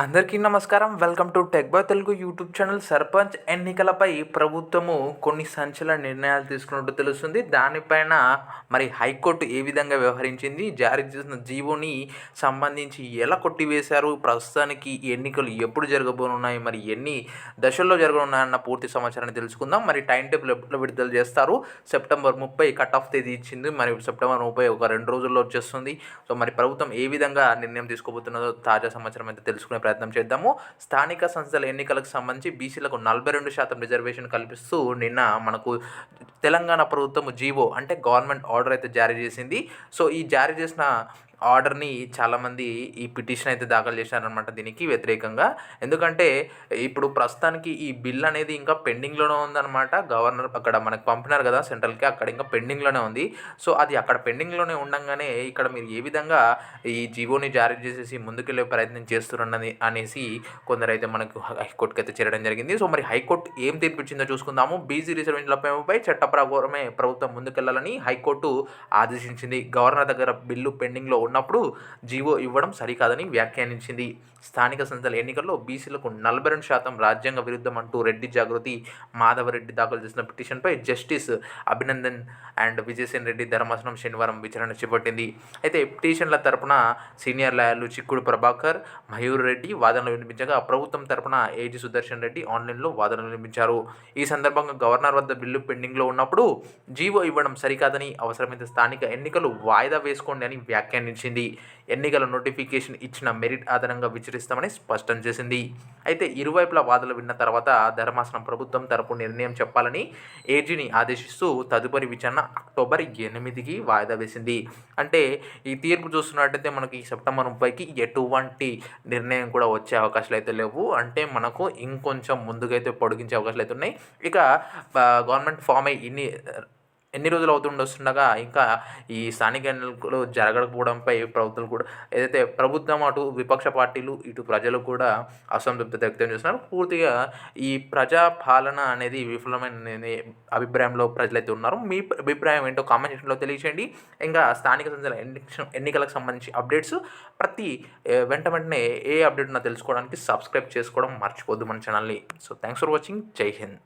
అందరికీ నమస్కారం. Welcome to tech boy Telugu YouTube channel sarpanch ఎన్నికలపై ప్రభుత్వము కొన్ని సంచలన నిర్ణయాలు తీసుకున్నట్టు తెలుస్తుంది. దానిపైన మరి హైకోర్టు ఏ విధంగా వ్యవహరించింది? జారీ చేసిన జీవోని సంబంధించి ఎలా కొట్టివేశారు? ప్రస్తుతానికి ఈ ఎన్నికలు ఎప్పుడు జరగబోనున్నాయి? మరి ఎన్ని దశల్లో జరగనున్నాయన్న పూర్తి సమాచారాన్ని తెలుసుకుందాం. మరి టైం టేబుల్ ఎప్పుడు విడుదల చేస్తారు? సెప్టెంబర్ ముప్పై కట్ ఆఫ్ తేదీ ఇచ్చింది. మరి సెప్టెంబర్ ముప్పై ఒక రెండు రోజుల్లో వచ్చేస్తుంది. సో మరి ప్రభుత్వం ఏ విధంగా నిర్ణయం తీసుకోబోతున్నదో తాజా సమాచారం అయితే తెలుసుకునే ప్రయత్నం చేద్దాము. స్థానిక సంస్థల ఎన్నికలకు సంబంధించి బీసీలకు నలభై రెండు శాతం రిజర్వేషన్ కల్పిస్తూ నిన్న మనకు తెలంగాణ ప్రభుత్వం జీవో అంటే గవర్నమెంట్ ఆర్డర్ అయితే జారీ చేసింది. సో ఈ జారీ చేసిన ఆర్డర్ని చాలామంది ఈ పిటిషన్ అయితే దాఖలు చేశారనమాట దీనికి వ్యతిరేకంగా. ఎందుకంటే ఇప్పుడు ప్రస్తుతానికి ఈ బిల్ అనేది ఇంకా పెండింగ్లోనే ఉందన్నమాట. గవర్నర్ అక్కడ మనకు పంపినారు కదా సెంట్రల్కి అక్కడ ఇంకా పెండింగ్లోనే ఉంది. సో అది అక్కడ పెండింగ్లోనే ఉండగానే ఇక్కడ మీరు ఏ విధంగా ఈ జీవోని జారీ చేసేసి ముందుకెళ్ళే ప్రయత్నం చేస్తున్నది అనేసి కొందరైతే మనకు హైకోర్టుకి అయితే చేరడం జరిగింది. సో మరి హైకోర్టు ఏం తీర్పిచ్చిందో చూసుకుందాము. బీసీ రిజర్వేషన్లపై చట్ట చట్టప్రకారమే ప్రభుత్వం ముందుకెళ్ళాలని హైకోర్టు ఆదేశించింది. గవర్నర్ దగ్గర బిల్లు పెండింగ్లో ఉన్నప్పుడు జీవో ఇవ్వడం సరికాదని వ్యాఖ్యానించింది. స్థానిక సంస్థల ఎన్నికల్లో బీసీలకు నలభై రెండు శాతం రాజ్యాంగ విరుద్ధం అంటూ రెడ్డి జాగృతి మాధవరెడ్డి దాఖలు చేసిన పిటిషన్పై జస్టిస్ అభినందన్ అండ్ విజయసేన్ రెడ్డి ధర్మాసనం శనివారం విచారణ చేపట్టింది. అయితే పిటిషన్ల తరపున సీనియర్ లాయర్లు చిక్కుడు ప్రభాకర్ మయూర్ రెడ్డి వాదనలు వినిపించగా ప్రభుత్వం తరపున ఏజీ సుదర్శన్ రెడ్డి ఆన్లైన్లో వాదనలు వినిపించారు. ఈ సందర్భంగా గవర్నర్ వద్ద బిల్లు పెండింగ్లో ఉన్న ఉన్నప్పుడు జీవో ఇవ్వడం సరికాదని అవసరమైతే స్థానిక ఎన్నికలు వాయిదా వేసుకోండి అని వ్యాఖ్యానించింది. ఎన్నికల నోటిఫికేషన్ ఇచ్చిన మెరిట్ ఆధారంగా విచరిస్తామని స్పష్టం చేసింది. అయితే ఇరువైపుల వాదనలు విన్న తర్వాత ధర్మాసనం ప్రభుత్వం తరపు నిర్ణయం చెప్పాలని ఏజీని ఆదేశిస్తూ తదుపరి విచారణ అక్టోబర్ ఎనిమిదికి వాయిదా వేసింది. అంటే ఈ తీర్పు చూస్తున్నట్టయితే మనకి సెప్టెంబర్ ముప్పైకి ఎటువంటి నిర్ణయం కూడా వచ్చే అవకాశాలు అయితే లేవు. అంటే మనకు ఇంకొంచెం ముందుకైతే పొడిగించే అవకాశాలు అయితే ఉన్నాయి. ఇక గవర్నమెంట్ ఫామ్ అయ్యి ఇన్ని ఎన్ని రోజులు అవుతుండొస్తుండగా ఇంకా ఈ స్థానిక ఎన్నికలు జరగకపోవడంపై ప్రభుత్వం కూడా ఏదైతే ప్రభుత్వం అటు విపక్ష పార్టీలు ఇటు ప్రజలు కూడా అసంతృప్తి వ్యక్తం చేస్తున్నారు. పూర్తిగా ఈ ప్రజా పాలన అనేది విఫలమైన అభిప్రాయంలో ప్రజలైతే ఉన్నారు. మీ అభిప్రాయం ఏంటో కామెంట్ సెక్షన్లో తెలియచేయండి. ఇంకా స్థానిక సంస్థల ఎన్నికలకు సంబంధించి అప్డేట్స్ ప్రతి వెంట వెంటనే ఏ అప్డేట్ ఉన్నా తెలుసుకోవడానికి సబ్స్క్రైబ్ చేసుకోవడం మర్చిపోద్దు మన ఛానల్ని. సో థ్యాంక్స్ ఫర్ వాచింగ్ జై హింద్.